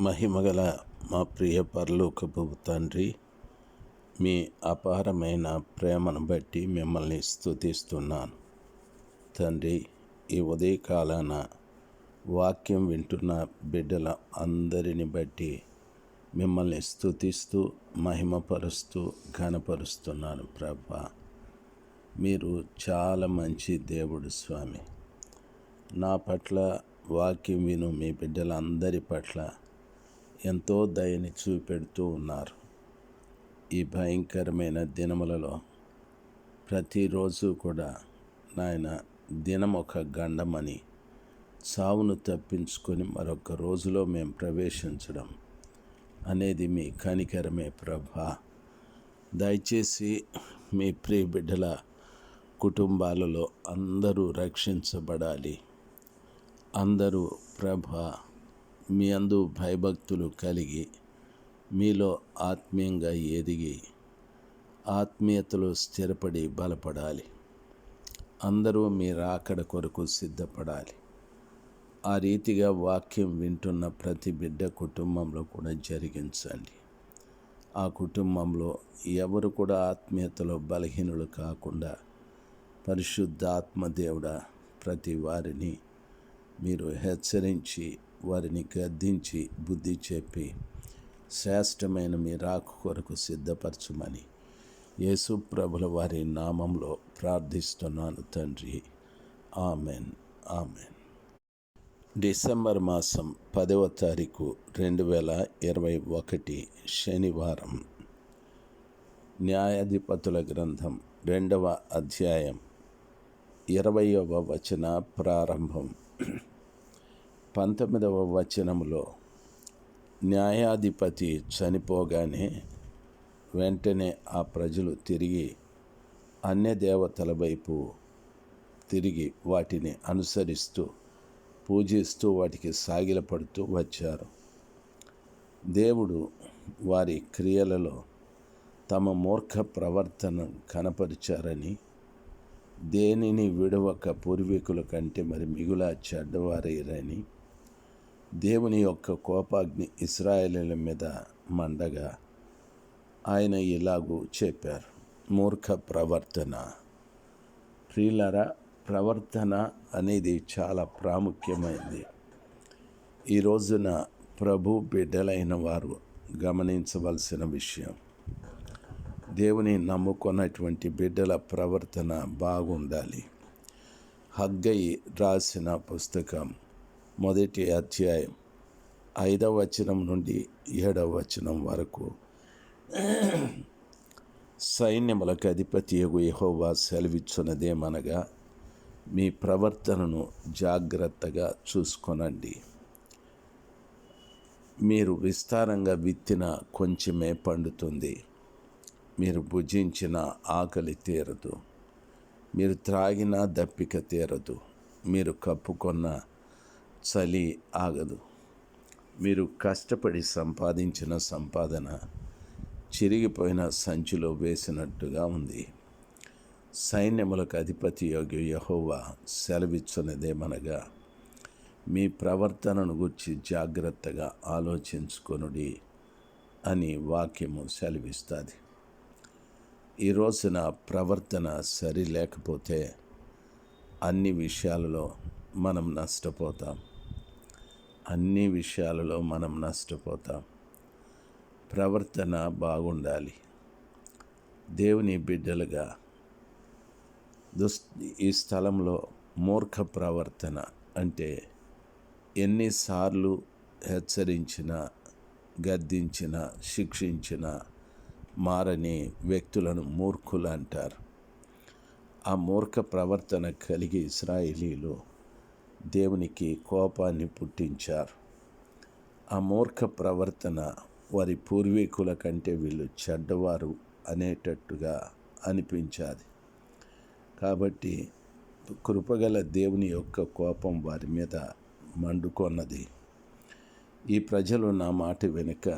మహిమగల మా ప్రియ పరలోకపు తండ్రి మీ అపారమైన ప్రేమను బట్టి మిమ్మల్ని స్థుతిస్తున్నాను తండ్రి ఈ ఉదయకాలాన వాక్యం వింటున్న బిడ్డల అందరిని బట్టి మిమ్మల్ని స్థుతిస్తూ మహిమపరుస్తూ ఘనపరుస్తున్నాను ప్రభా. మీరు చాలా మంచి దేవుడు స్వామి. నా పట్ల వాక్యం విను మీ బిడ్డలందరి పట్ల ఎంతో దయని చూపెడుతూ ఉన్నారు. ఈ భయంకరమైన దినములలో ప్రతిరోజు కూడా నాయన దినం ఒక గండమని చావును తప్పించుకొని మరొక రోజులో మేము ప్రవేశించడం అనేది మీ కనికరమే ప్రభా. దయచేసి మీ ప్రియ బిడ్డల కుటుంబాలలో అందరూ రక్షించబడాలి. అందరూ ప్రభ మీ అందు భయభక్తులు కలిగి మీలో ఆత్మీయంగా ఎదిగి ఆత్మీయతలో స్థిరపడి బలపడాలి. అందరూ మీ రాకడ కొరకు సిద్ధపడాలి. ఆ రీతిగా వాక్యం వింటున్న ప్రతి బిడ్డ కుటుంబంలో కూడా జరిగించండి. ఆ కుటుంబంలో ఎవరు కూడా ఆత్మీయతలో బలహీనులు కాకుండా పరిశుద్ధాత్మదేవుడ ప్రతి వారిని మీరు హెచ్చరించి వారిని గద్దించి బుద్ధి చెప్పి శ్రేష్టమైన మీ రాకు కొరకు సిద్ధపరచమని యేసు ప్రభుల వారి నామంలో ప్రార్థిస్తున్నాను తండ్రి. ఆమెన్. ఆమెన్. డిసెంబర్ మాసం పదవ తారీఖు రెండు వేల ఇరవై ఒకటి శనివారం. న్యాయాధిపతుల గ్రంథం రెండవ అధ్యాయం ఇరవయవ వచన ప్రారంభం. పంతొమ్మిదవ వచనములో న్యాయాధిపతి చనిపోగానే వెంటనే ఆ ప్రజలు తిరిగి అన్య దేవతల వైపు తిరిగి వాటిని అనుసరిస్తూ పూజిస్తూ వాటికి సాగిలపడుతూ వచ్చారు. దేవుడు వారి క్రియలలో తమ మూర్ఖ ప్రవర్తన కనపరిచారని దేనిని విడవక పూర్వీకుల కంటే మరి మిగులా చెడ్డవారైరని దేవుని యొక్క కోపాగ్ని ఇస్రాయేలీల మీద మండగా ఆయన ఇలాగూ చెప్పారు. మూర్ఖ ప్రవర్తన. ప్రియులరా ప్రవర్తన అనేది చాలా ప్రాముఖ్యమైనది. ఈ రోజున ప్రభు బిడ్డలైన వారు గమనించవలసిన విషయం. దేవుని నమ్ముకున్నటువంటి బిడ్డల ప్రవర్తన బాగుండాలి. హగ్గయి రాసిన పుస్తకం మొదటి అధ్యాయం ఐదవ వచనం నుండి ఏడవ వచనం వరకు. సైన్యములకు అధిపతి యహోవా సెలవిచ్చున్నదేమనగా మీ ప్రవర్తనను జాగ్రత్తగా చూసుకొనండి. మీరు విస్తారంగా విత్తిన కొంచెమే పండుతుంది. మీరు భుజించిన ఆకలి తీరదు. మీరు త్రాగిన దప్పిక తీరదు. మీరు కప్పుకొన్న చలి ఆగదు. మీరు కష్టపడి సంపాదించిన సంపాదన చిరిగిపోయిన సంచిలో వేసినట్టుగా ఉంది. సైన్యములకు అధిపతి యోగి యహోవా సెలవిచ్చున్నదేమనగా మీ ప్రవర్తనను గురించి జాగ్రత్తగా ఆలోచించుకొనుడి అని వాక్యము సెలవిస్తుంది. ఈ రోజున ప్రవర్తన సరి లేకపోతే అన్ని విషయాలలో మనం నష్టపోతాం. అన్ని విషయాలలో మనం నష్టపోతాం. ప్రవర్తన బాగుండాలి. దేవుని బిడ్డలుగా దుస్ ఈ స్థలంలో మూర్ఖ ప్రవర్తన అంటే ఎన్నిసార్లు హెచ్చరించిన గద్దించిన శిక్షించిన మారని వ్యక్తులను మూర్ఖులు అంటారు. ఆ మూర్ఖ ప్రవర్తన కలిగి ఇస్రాయిలీలు దేవునికి కోపాన్ని పుట్టించారు. ఆ మూర్ఖ ప్రవర్తన వారి పూర్వీకుల కంటే వీళ్ళు చెడ్డవారు అనేటట్టుగా అనిపించాది. కాబట్టి కృపగల దేవుని యొక్క కోపం వారి మీద మండుకొన్నది. ఈ ప్రజలు నా మాట వెనుక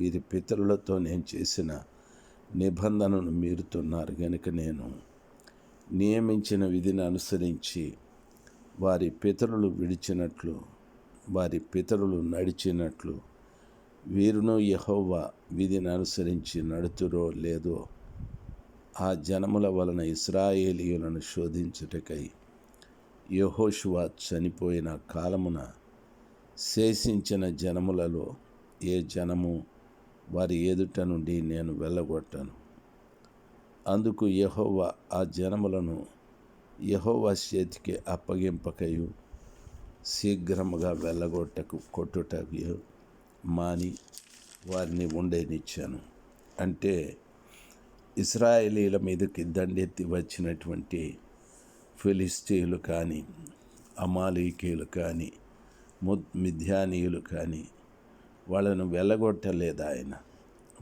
వీరి పితరులతో నేను చేసిన నిబంధనను మీరుతున్నారు. కనుక నేను నియమించిన విధిని అనుసరించి వారి పితరులు విడిచినట్లు వారి పితరులు నడిచినట్లు వీరును యహోవ విధిని అనుసరించి నడుతురో లేదో ఆ జనముల వలన ఇస్రాయేలీయులను శోధించుటకై యహోషువ చనిపోయిన కాలమున శేషించిన జనములలో ఏ జనము వారి ఎదుట నుండి నేను వెళ్ళగొట్టాను. అందుకు యహోవ ఆ జనములను యహోవా చేతికి అప్పగింపకయు శీఘ్రముగా వెళ్ళగొట్టకు కొట్టుటకు మాని వారిని ఉండేనిచ్చాను. అంటే ఇస్రాయేలీల మీదకి దండెత్తి వచ్చినటువంటి ఫిలిస్తీన్లు కానీ అమాలీకీలు కానీ మిథ్యానీయులు కానీ వాళ్ళను వెళ్ళగొట్టలేదు ఆయన.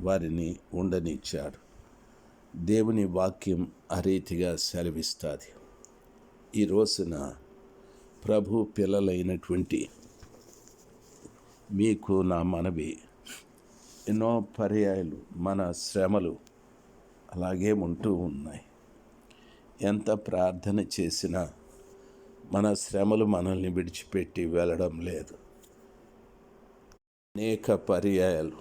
వారిని ఉండనిచ్చాడు. దేవుని వాక్యం ఆ రీతిగా సెలవిస్తుంది. ఈ రోజున ప్రభు పిల్లలైనటువంటి మీకు నా మనవి. ఎన్నో పర్యాయాలు మన శ్రమలు అలాగే ఉంటూ ఉన్నాయి. ఎంత ప్రార్థన చేసినా మన శ్రమలు మనల్ని విడిచిపెట్టి వెళ్ళడం లేదు. అనేక పర్యాయాలు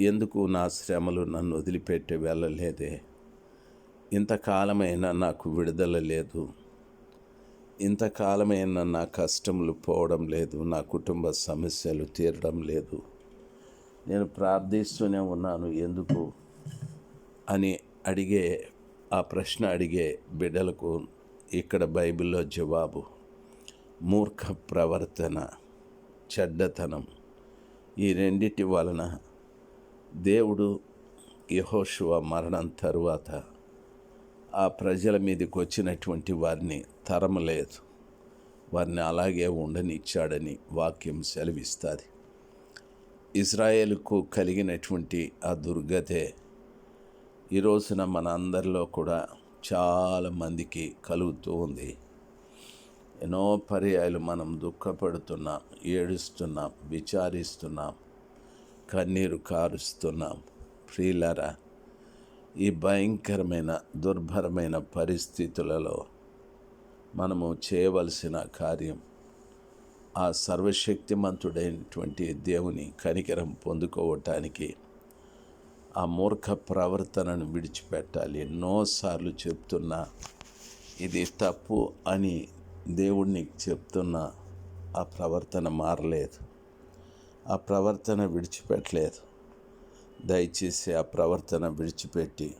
ఎందుకు నా శ్రమలు నన్ను వదిలిపెట్టి వెళ్ళలేదే? ఇంతకాలమైనా నాకు విడుదల లేదు. ఇంతకాలమైనా నా కష్టములు పోవడం లేదు నా కుటుంబ సమస్యలు తీరడం లేదు. నేను ప్రార్థిస్తూనే ఉన్నాను ఎందుకు? అని అడిగే ఆ ప్రశ్న అడిగే బిడ్డలకు ఇక్కడ బైబిల్లో జవాబు మూర్ఖ ప్రవర్తన చెడ్డతనం ఈ రెండిటి వలన దేవుడు యహోశివ మరణం తరువాత ఆ ప్రజల మీదకి వచ్చినటువంటి వారిని తరమలేదు. వారిని అలాగే ఉండనిచ్చాడని వాక్యం సెలవిస్తుంది. ఇజ్రాయేల్కు కలిగినటువంటి ఆ దుర్గతే ఈ రోజున మన అందరిలో కూడా చాలా మందికి కలుగుతూ ఉంది. ఎన్నో పర్యాయాలు మనం దుఃఖపడుతున్నాం ఏడుస్తున్నాం విచారిస్తున్నాం కన్నీరు కారుస్తున్నాం. ప్రియులరా ఈ భయంకరమైన దుర్భరమైన పరిస్థితులలో మనము చేయవలసిన కార్యం ఆ సర్వశక్తిమంతుడైనటువంటి దేవుని కనికరం పొందుకోవటానికి ఆ మూర్ఖ ప్రవర్తనను విడిచిపెట్టాలి. ఎన్నోసార్లు చెప్తున్నా ఇది తప్పు అని దేవుడిని చెప్తున్నా ఆ ప్రవర్తన మారలేదు. ఆ ప్రవర్తన విడిచిపెట్టలేదు. దయచేసి ఆ ప్రవర్తన విడిచిపెట్టి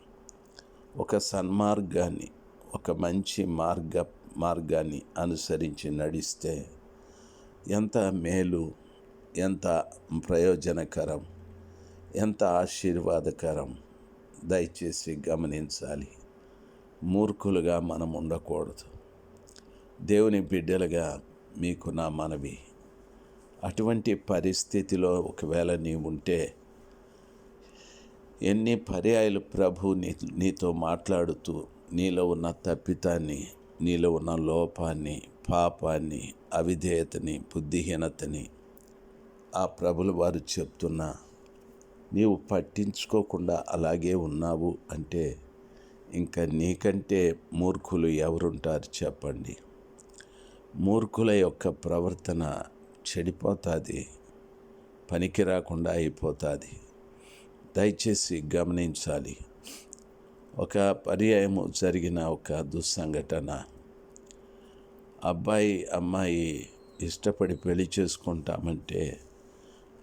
ఒక సన్మార్గాన్ని ఒక మంచి మార్గ మార్గాన్ని అనుసరించి నడిస్తే ఎంత మేలు ఎంత ప్రయోజనకరం ఎంత ఆశీర్వాదకరం. దయచేసి గమనించాలి. మూర్ఖులుగా మనం ఉండకూడదు. దేవుని బిడ్డలుగా మీకు నా మనవి. అటువంటి పరిస్థితిలో ఒకవేళ నీ ఉంటే ఎన్ని పర్యాయాలు ప్రభు నీ నీతో మాట్లాడుతూ నీలో ఉన్న తప్పితాన్ని నీలో ఉన్న లోపాన్ని పాపాన్ని అవిధేయతని బుద్ధిహీనతని ఆ ప్రభులు వారు చెప్తున్నా నీవు పట్టించుకోకుండా అలాగే ఉన్నావు అంటే ఇంకా నీకంటే మూర్ఖులు ఎవరుంటారు చెప్పండి. మూర్ఖుల యొక్క ప్రవర్తన చెడిపోతుంది పనికి రాకుండా అయిపోతుంది. దయచేసి గమనించాలి. ఒక పర్యాయము జరిగిన ఒక దుస్సంఘటన. అబ్బాయి అమ్మాయి ఇష్టపడి పెళ్ళి చేసుకుంటామంటే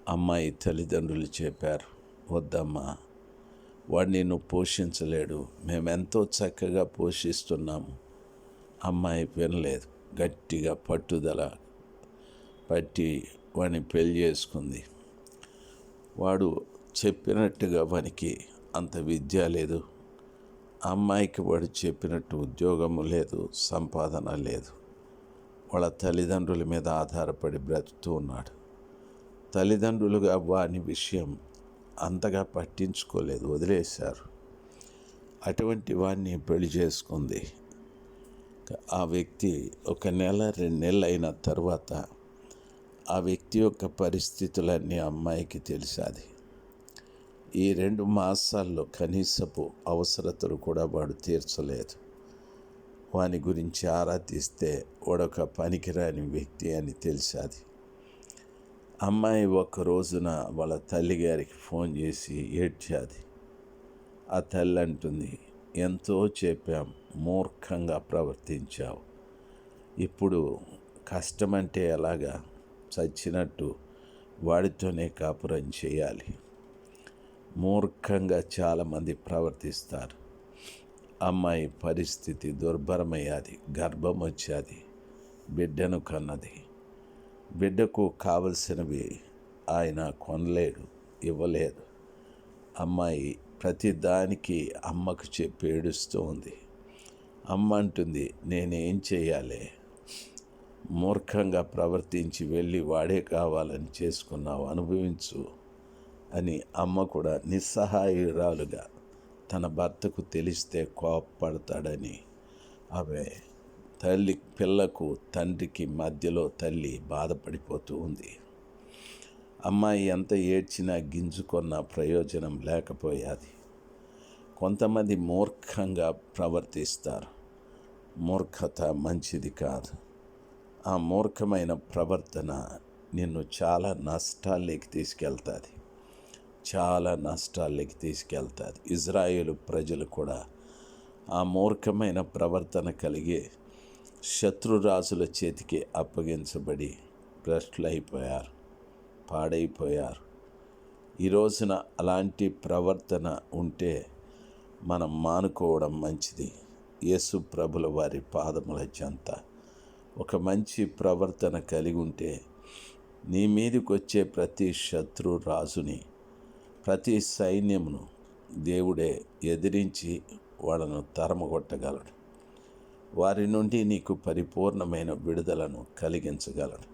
అమ్మాయి తల్లిదండ్రులు చెప్పారు వద్దమ్మా వాడిని నువ్వు పోషించలేడు. మేమెంతో చక్కగా పోషిస్తున్నాము. అమ్మాయి వినలేదు. గట్టిగా పట్టుదల పట్టి వాడిని పెళ్ళి చేసుకుంది. వాడు చెప్పినట్టుగా వానికి అంత విద్య లేదు. అమ్మాయికి వాడు చెప్పినట్టు ఉద్యోగము లేదు సంపాదన లేదు. వాళ్ళ తల్లిదండ్రుల మీద ఆధారపడి బ్రతుకుతూ ఉన్నాడు. తల్లిదండ్రులుగా వాని విషయం అంతగా పట్టించుకోలేదు వదిలేశారు. అటువంటి వాడిని పెళ్ళి చేసుకుంది. ఆ వ్యక్తి ఒక నెల రెండు నెలలు అయిన తర్వాత ఆ వ్యక్తి యొక్క పరిస్థితులన్నీ అమ్మాయికి తెలిసాది. ఈ రెండు మాసాల్లో కనీసపు అవసరతలు కూడా వాడు తీర్చలేదు. వాని గురించి ఆరా తీస్తే వాడొక పనికిరాని వ్యక్తి అని తెలిసాది. అమ్మాయి ఒక రోజున వాళ్ళ తల్లిగారికి ఫోన్ చేసి ఏడ్చాది. ఆ తల్లి అంటుంది ఎంతో చెప్పాం మూర్ఖంగా ప్రవర్తించావు. ఇప్పుడు కష్టమంటే ఎలాగా చచ్చినట్టు వాడితోనే కాపురం చేయాలి. మూర్ఖంగా చాలామంది ప్రవర్తిస్తారు. అమ్మాయి పరిస్థితి దుర్భరమయ్యాది గర్భం వచ్చేది బిడ్డను కన్నది. బిడ్డకు కావలసినవి ఆయన కొనలేడు ఇవ్వలేదు. అమ్మాయి ప్రతి దానికి అమ్మకు చెప్పి ఏడుస్తూ ఉంది. అమ్మ అంటుంది నేనేం చేయాలి మూర్ఖంగా ప్రవర్తించి వెళ్ళి వాడే కావాలని చేసుకున్నావు అనుభవించు. అని అమ్మ కూడా నిస్సహాయురాలుగా తన భర్తకు తెలిస్తే కోపడతాడని ఆమె తల్లి పిల్లకు తండ్రికి మధ్యలో తల్లి బాధపడిపోతూ ఉంది. అమ్మాయి ఎంత ఏడ్చినా గింజుకున్న ప్రయోజనం లేకపోయాది. కొంతమంది మూర్ఖంగా ప్రవర్తిస్తారు. మూర్ఖత మంచిది కాదు. ఆ మూర్ఖమైన ప్రవర్తన నిన్ను చాలా నష్టాల్లోకి తీసుకెళ్తుంది. చాలా నష్టాలకి తీసుకెళ్తారు. ఇజ్రాయేల్ ప్రజలు కూడా ఆ మూర్ఖమైన ప్రవర్తన కలిగి శత్రురాజుల చేతికి అప్పగించబడి భ్రష్టులైపోయారు పాడైపోయారు. ఈ రోజున అలాంటి ప్రవర్తన ఉంటే మనం మానుకోవడం మంచిది. యేసు ప్రభుల వారి పాదముల చెంత. ఒక మంచి ప్రవర్తన కలిగి ఉంటే నీ మీదకి వచ్చే ప్రతి శత్రు రాజుని ప్రతి సైన్యమును దేవుడే ఎదిరించి వాళ్ళను తరమగొట్టగలడు. వారి నుండి నీకు పరిపూర్ణమైన విడుదలను కలిగించగలడు.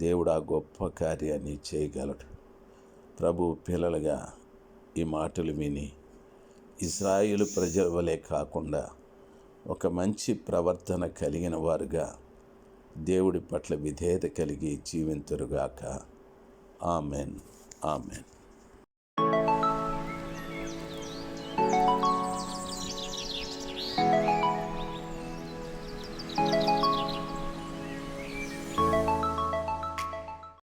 దేవుడు ఆ గొప్ప కార్యాన్ని చేయగలడు. ప్రభు పిల్లలుగా ఈ మాటలు విని ఇస్రాయిలు ప్రజల వలె కాకుండా ఒక మంచి ప్రవర్తన కలిగిన వారుగా దేవుడి పట్ల విధేయత కలిగి జీవింతురుగాక. ఆమెన్. ఆమెన్.